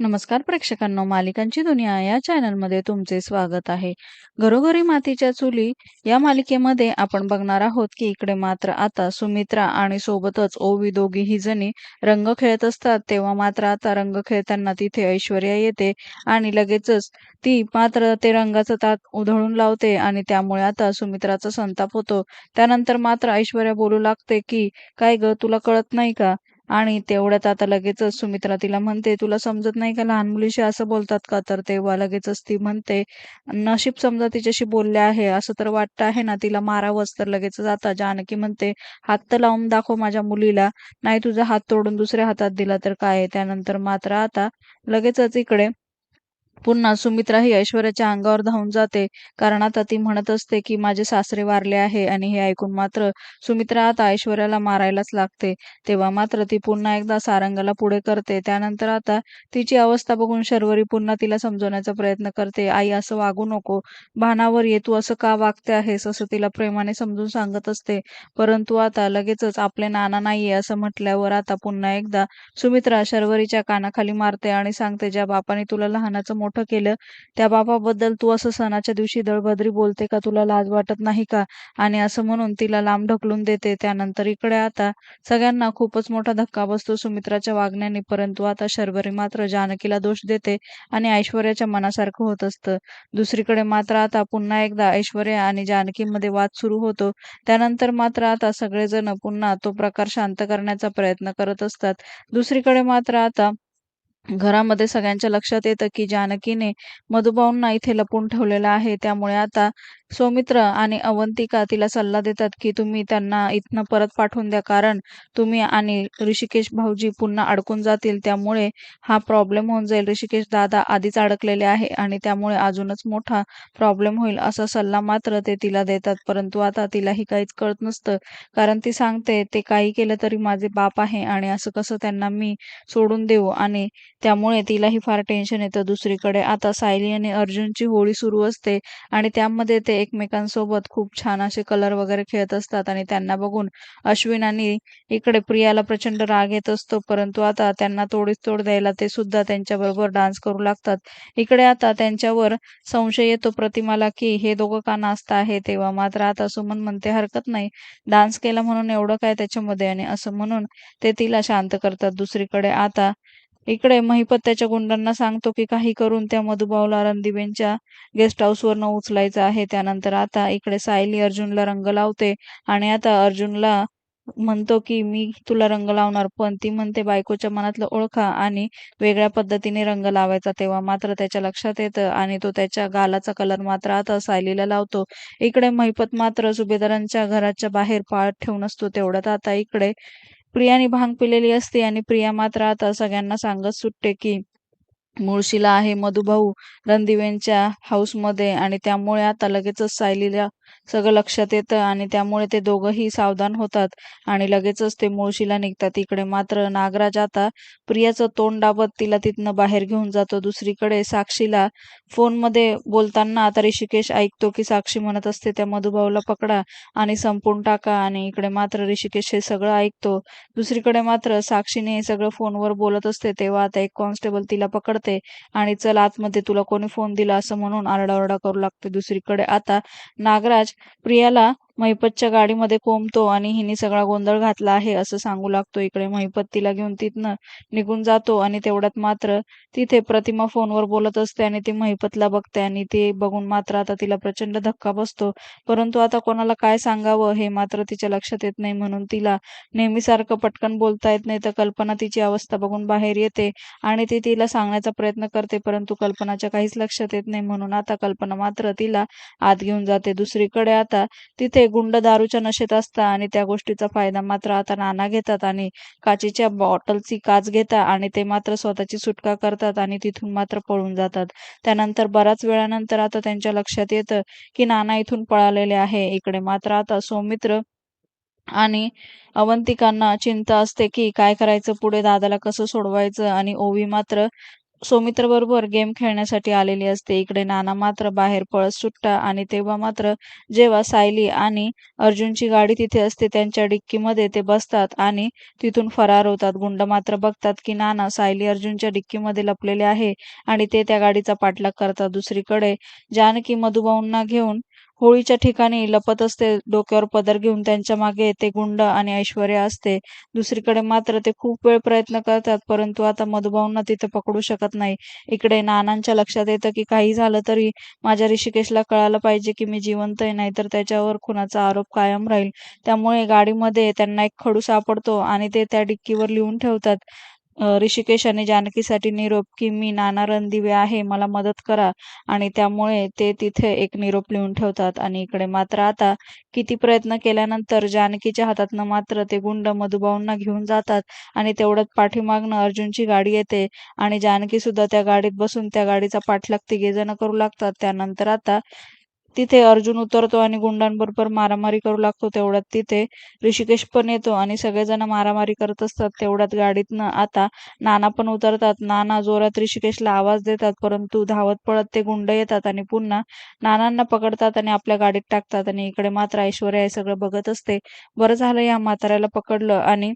नमस्कार प्रेक्षकांनो मालिकांची दुनिया या चॅनलमध्ये तुमचे स्वागत आहे. घरोघरी मातीच्या चुली या मालिकेमध्ये आपण बघणार आहोत की इकडे मात्र आता सुमित्रा आणि सोबतच ओवी दोघीही जणी रंग खेळत असतात. तेव्हा मात्र आता रंग खेळताना तिथे ऐश्वर्या येते आणि लगेचच ती मात्र ते रंगाचं तात उधळून लावते आणि त्यामुळे आता सुमित्राचा संताप होतो. त्यानंतर मात्र ऐश्वर्या बोलू लागते की काय ग तुला कळत नाही का? आणि तेवढ्यात आता लगेचच सुमित्रा तिला म्हणते तुला समजत नाही का लहान मुलीशी असं बोलतात का? तर तेव्हा लगेचच ती म्हणते नशीब समजा तिच्याशी बोलले आहे असं तर वाटतं आहे ना तिला मारावंच. तर लगेचच आता जानकी म्हणते हात तर लावून दाखव माझ्या मुलीला नाही तुझा हात तोडून दुसऱ्या हातात दिला तर काय त्यानंतर मात्र आता लगेचच इकडे पुन्हा सुमित्रा ही ऐश्वर्याच्या अंगावर धावून जाते. कारण आता ती म्हणत असते की माझे सासरे वारले आहे आणि हे ऐकून मात्र सुमित्रा आता ऐश्वर्याला मारायलाच लागते. तेव्हा मात्र ती पुन्हा एकदा सारंगाला पुढे करते. त्यानंतर आता तिची अवस्था बघून शर्वरी पुन्हा तिला समजवण्याचा प्रयत्न करते. आई असं वागू नको. भानावर ये. तू असं का वागते आहेस? असं तिला प्रेमाने समजून सांगत असते. परंतु आता लगेचच आपले नाना नाहीये असं म्हटल्यावर आता पुन्हा एकदा सुमित्रा शर्वरीच्या कानाखाली मारते आणि सांगते ज्या बापाने तुला लहानाचं मोठं केलं. त्या बापाबद्दल तू असं सणाच्या दिवशी दळभद्री बोलते का? तुला लाज वाटत नाही का? आणि असं म्हणून तिला लांब ढकलून देते. त्यानंतर इकडे आता सगळ्यांना खूपच मोठा धक्का बसतो सुमित्राच्या वागण्याने परंतु आता शर्वरी मात्र जानकीला दोष देते आणि ऐश्वर्याच्या मनासारखं होत असतं. दुसरीकडे मात्र आता पुन्हा एकदा ऐश्वर्या आणि जानकीमध्ये वाद सुरू होतो. त्यानंतर मात्र आता सगळेजण पुन्हा तो प्रकार शांत करण्याचा प्रयत्न करत असतात. दुसरीकडे मात्र आता घरामध्ये सगळ्यांच्या लक्षात येतं की जानकीने मधुभाऊंना इथे लपून ठेवलेलं आहे. त्यामुळे आता सौमित्र आणि अवंतिका तिला सल्ला देतात की तुम्ही त्यांना इथनं परत पाठवून द्या. कारण तुम्ही आणि ऋषिकेश भाऊजी पुन्हा अडकून जातील. त्यामुळे हा प्रॉब्लेम होऊन जाईल. ऋषिकेश दादा आधीच अडकलेले आहे आणि त्यामुळे अजूनच मोठा प्रॉब्लेम होईल असा सल्ला मात्र ते तिला देतात. परंतु आता तिलाही काहीच कळत नसतं. कारण ती सांगते ते काही केलं तरी माझे बाप आहे आणि असं कसं त्यांना मी सोडून देऊ आणि त्यामुळे तिलाही फार टेन्शन येतं दुसरीकडे. आता सायली आणि अर्जुनची होळी सुरू असते आणि त्यामध्ये ते एकमेकांसोबत खूप छान असे कलर वगैरे खेळत असतात आणि त्यांना बघून अश्विन आणि इकडे प्रियाला प्रचंड राग येत असतो. परंतु आता त्यांना तोडीस तोड द्यायला ते सुद्धा त्यांच्याबरोबर डान्स करू लागतात. इकडे आता त्यांच्यावर संशय येतो प्रतिमाला की हे दोघं का नाचता आहे? तेव्हा मात्र आता सुमन म्हणते हरकत नाही. डान्स केला म्हणून एवढं काय त्याच्यामध्ये? आणि असं म्हणून ते तिला शांत करतात दुसरीकडे. आता इकडे महिपत त्याच्या गुंडांना सांगतो की काही करून त्या मधुभाऊला रणदिवेंच्या गेस्ट हाऊसवर न उचलायचं आहे. त्यानंतर आता इकडे सायली अर्जुनला रंग लावते आणि आता अर्जुनला म्हणतो की मी तुला रंग लावणार पण ती म्हणते बायकोच्या मनातलं ओळखा आणि वेगळ्या पद्धतीने रंग लावायचा तेव्हा मात्र त्याच्या लक्षात येतं आणि तो त्याच्या गालाचा कलर मात्र आता सायलीला लावतो. इकडे महिपत मात्र सुभेदारांच्या घराच्या बाहेर पाळत ठेवून असतो तेवढ्यात आता इकडे प्रियाने भांग पिलेली असते आणि प्रिया मात्र आता सगळ्यांना सांगत सुटते की मुळशीला आहे मधुभाऊ रणदिवेंच्या हाऊसमध्ये आणि त्यामुळे आता लगेचच सायलीला सगळं लक्षात येतं आणि त्यामुळे ते दोघंही सावधान होतात. आणि लगेचच ते मुळशीला निघतात. इकडे मात्र नागराज आता प्रियाचं तोंड दाबत तिला तिथनं बाहेर घेऊन जातो. दुसरीकडे साक्षीला फोनमध्ये बोलताना आता ऋषिकेश ऐकतो की साक्षी म्हणत असते त्या मधुभाऊला पकडा आणि संपून टाका. आणि इकडे मात्र ऋषिकेश हे सगळं ऐकतो. दुसरीकडे मात्र साक्षीने हे सगळं फोनवर बोलत असते तेव्हा आता एक कॉन्स्टेबल तिला पकडते आणि चल आतमध्ये तुला कोणी फोन दिला असं म्हणून आरडाओरडा करू लागते. दुसरीकडे आता नागराज प्रियाला महिपतच्या गाडीमध्ये कोंबतो आणि हिने सगळा गोंधळ घातला आहे असं सांगू लागतो. इकडे महिपत तिला घेऊन तिथनं निघून जातो आणि तेवढ्यात मात्र तिथे प्रतिमा फोनवर बोलत असते आणि ती महिपतला बघते आणि ते बघून मात्र आता तिला प्रचंड धक्का बसतो. परंतु आता कोणाला काय सांगावं हे मात्र तिच्या लक्षात येत नाही म्हणून तिला नेहमीसारखं पटकन बोलता येत नाही. तर कल्पना तिची अवस्था बघून बाहेर येते आणि ती तिला सांगण्याचा प्रयत्न करते परंतु कल्पनाच्या काहीच लक्षात येत नाही म्हणून आता कल्पना मात्र तिला आत घेऊन जाते. दुसरीकडे आता तिथे गुंड दारूच्या नशेत असतात आणि त्या गोष्टीचा फायदा मात्र आता नाना घेतात आणि काचेच्या बॉटलची काच घेतात आणि ते मात्र स्वतःची सुटका करतात आणि तिथून मात्र पळून जातात. त्यानंतर बऱ्याच वेळानंतर आता त्यांच्या लक्षात येतं की नाना इथून पळालेले आहे. इकडे मात्र आता सौमित्र आणि अवंतिकांना चिंता असते की काय करायचं पुढे दादाला कसं सोडवायचं आणि ओवी मात्र सौमित्र बरोबर गेम खेळण्यासाठी आलेली असते. इकडे नाना मात्र बाहेर पळत सुट्टा आणि तेव्हा मात्र जेव्हा सायली आणि अर्जुनची गाडी तिथे असते त्यांच्या डिक्कीमध्ये ते बसतात आणि तिथून फरार होतात. गुंड मात्र बघतात की नाना सायली अर्जुनच्या डिक्कीमध्ये लपलेले आहे आणि ते त्या गाडीचा पाठलाग करतात. दुसरीकडे जानकी मधुभाऊंना घेऊन होळीच्या ठिकाणी लपत असते डोक्यावर पदर घेऊन त्यांच्या मागे ते गुंड आणि ऐश्वर्या असते. दुसरीकडे मात्र ते खूप वेळ प्रयत्न करतात परंतु आता मधुभाऊंना तिथे पकडू शकत नाही. इकडे नानांच्या लक्षात येतं की काही झालं तरी माझ्या ऋषिकेशला कळालं पाहिजे की मी जिवंत आहे नाही तर त्याच्यावर खुनाचा आरोप कायम राहील. त्यामुळे गाडीमध्ये त्यांना एक खडू सापडतो आणि ते त्या डिक्कीवर लिहून ठेवतात. ऋषिकेश आणि जानकीसाठी निरोप की मी नाना रणदिवे आहे मला मदत करा. आणि त्यामुळे ते तिथे एक निरोप लिहून ठेवतात. आणि इकडे मात्र आता किती प्रयत्न केल्यानंतर जानकीच्या हातातनं मात्र ते गुंड मधुभाऊंना घेऊन जातात आणि तेवढ्यात पाठीमागनं अर्जुनची गाडी येते. आणि जानकी सुद्धा त्या गाडीत बसून त्या गाडीचा पाठलाग तिघे जण करू लागतात. त्यानंतर आता तिथे अर्जुन उतरतो आणि गुंडांबरोबर मारामारी करू लागतो तेवढ्यात तिथे ऋषिकेश पण येतो आणि सगळेजण मारामारी करत असतात तेवढ्यात गाडीतनं आता नाना पण उतरतात. नाना जोरात ऋषिकेशला आवाज देतात परंतु धावत पळत ते गुंड येतात आणि पुन्हा नानांना पकडतात आणि आपल्या गाडीत टाकतात आणि इकडे मात्र ऐश्वर्या हे सगळं बघत असते. बरं झालं या म्हाताऱ्याला पकडलं आणि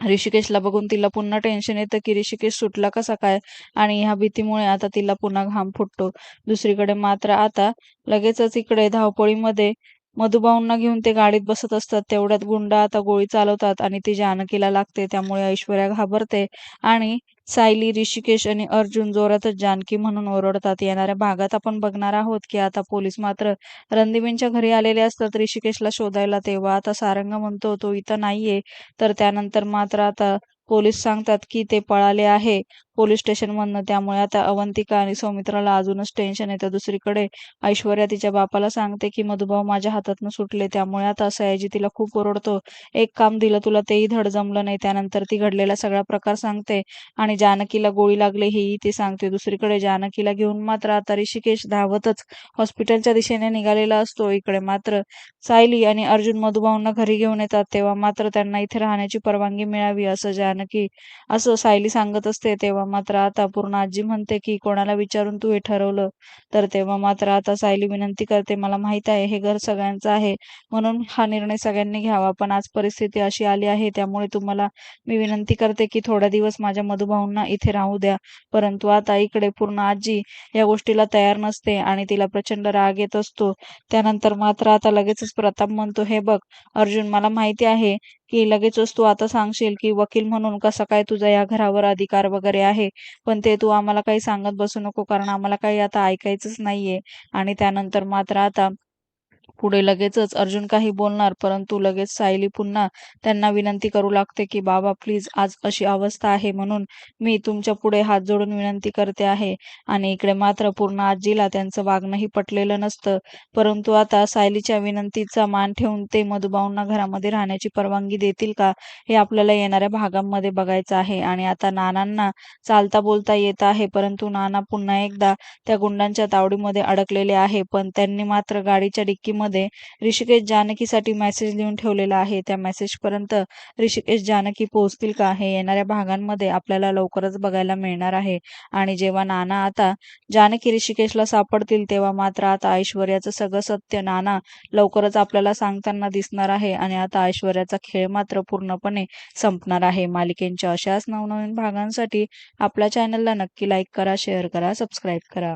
ऋषिकेशला बघून तिला पुन्हा टेन्शन येतं की ऋषिकेश सुटला कसा काय? आणि ह्या भीतीमुळे आता तिला पुन्हा घाम फुटतो. दुसरीकडे मात्र आता लगेचच इकडे धावपळीमध्ये मधुबाऊंना घेऊन ते गाडीत बसत असतात. तेवढ्यात गुंड आता गोळी चालवतात आणि ती जानकीला लागते. त्यामुळे ऐश्वर्या घाबरते आणि सायली ऋषिकेश आणि अर्जुन जोरातच जानकी म्हणून ओरडतात. येणाऱ्या भागात आपण बघणार आहोत की आता पोलीस मात्र रणदिवींच्या घरी आलेले असतात. ऋषिकेशला शोधायला तेव्हा आता सारंग म्हणतो तो इथं नाहीये. तर त्यानंतर मात्र आता पोलीस सांगतात की ते पळाले आहे. पोलीस स्टेशनमधनं. त्यामुळे आता अवंतिका आणि सौमित्राला अजूनच टेन्शन येतं दुसरीकडे ऐश्वर्या तिच्या बापाला सांगते की मधुभाव माझ्या हातातनं सुटले. त्यामुळे आता सयाजी तिला खूप ओरडतो. एक काम दिलं तुला तेही धड जमलं नाही. त्यानंतर ती घडलेला सगळा प्रकार सांगते आणि जानकीला गोळी लागली हेही ती सांगते. दुसरीकडे जानकीला घेऊन मात्र आता ऋषिकेश धावतच हॉस्पिटलच्या दिशेने निघालेला असतो. इकडे मात्र सायली आणि अर्जुन मधुभाऊंना घरी घेऊन येतात. तेव्हा मात्र त्यांना इथे राहण्याची परवानगी मिळावी असं जानकी असं सायली सांगत असते. तेव्हा मात्र आता पूर्ण आजी म्हणते की कोणाला विचारून तू हे ठरवलं? तर तेव्हा मात्र आता सायली विनंती करते मला माहीत आहे हे घर सगळ्यांचं आहे. म्हणून हा निर्णय सगळ्यांनी घ्यावा. पण आज परिस्थिती अशी आली आहे त्यामुळे तुम्हाला मी विनंती करते की थोडा दिवस माझ्या मधुभाऊंना इथे राहू द्या. परंतु आता इकडे पूर्ण आजी या गोष्टीला तयार नसते आणि तिला प्रचंड राग येत असतो. त्यानंतर मात्र आता लगेचच प्रताप म्हणतो हे बघ अर्जुन मला माहिती आहे की लगेचच तू आता सांगशील की वकील म्हणून कसा काय तुझा या घरावर अधिकार वगैरे आहे? पण ते तू आम्हाला काही सांगत बसू नको कारण आम्हाला काही आता ऐकायचंच नाहीये. आणि त्यानंतर मात्र आता पुढे लगेचच अर्जुन काही बोलणार परंतु लगेच सायली पुन्हा त्यांना विनंती करू लागते की बाबा प्लीज आज अशी अवस्था आहे म्हणून मी तुमच्यापुढे हात जोडून विनंती करते आहे. आणि इकडे मात्र पूर्ण आजीला त्यांचं वागणंही पटलेलं नसतं. परंतु आता सायलीच्या विनंतीचा मान ठेवून ते मधुबाऊंना घरामध्ये राहण्याची परवानगी देतील का हे आपल्याला येणाऱ्या भागांमध्ये बघायचं आहे. आणि आता नानांना चालता बोलता येत आहे परंतु नाना पुन्हा एकदा त्या गुंडांच्या तावडीमध्ये अडकलेले आहे. पण त्यांनी मात्र गाडीच्या डिक्कीमध्ये मध्ये ऋषिकेश जानकीसाठी मेसेज लिहून ठेवलेला आहे. त्या मेसेज पर्यंत ऋषिकेश जानकी पोहोचतील का हे येणाऱ्या भागांमध्ये आपल्याला लवकरच बघायला मिळणार आहे. आणि जेव्हा नाना आता जानकी ऋषिकेशला सापडतील तेव्हा मात्र आता ऐश्वर्याचं सगळं सत्य नाना लवकरच आपल्याला सांगताना दिसणार आहे आणि आता ऐश्वर्याचा खेळ मात्र पूर्णपणे संपणार आहे. मालिकेंच्या अशाच नवनवीन भागांसाठी आपल्या चॅनलला नक्की लाईक करा शेअर करा सबस्क्राईब करा.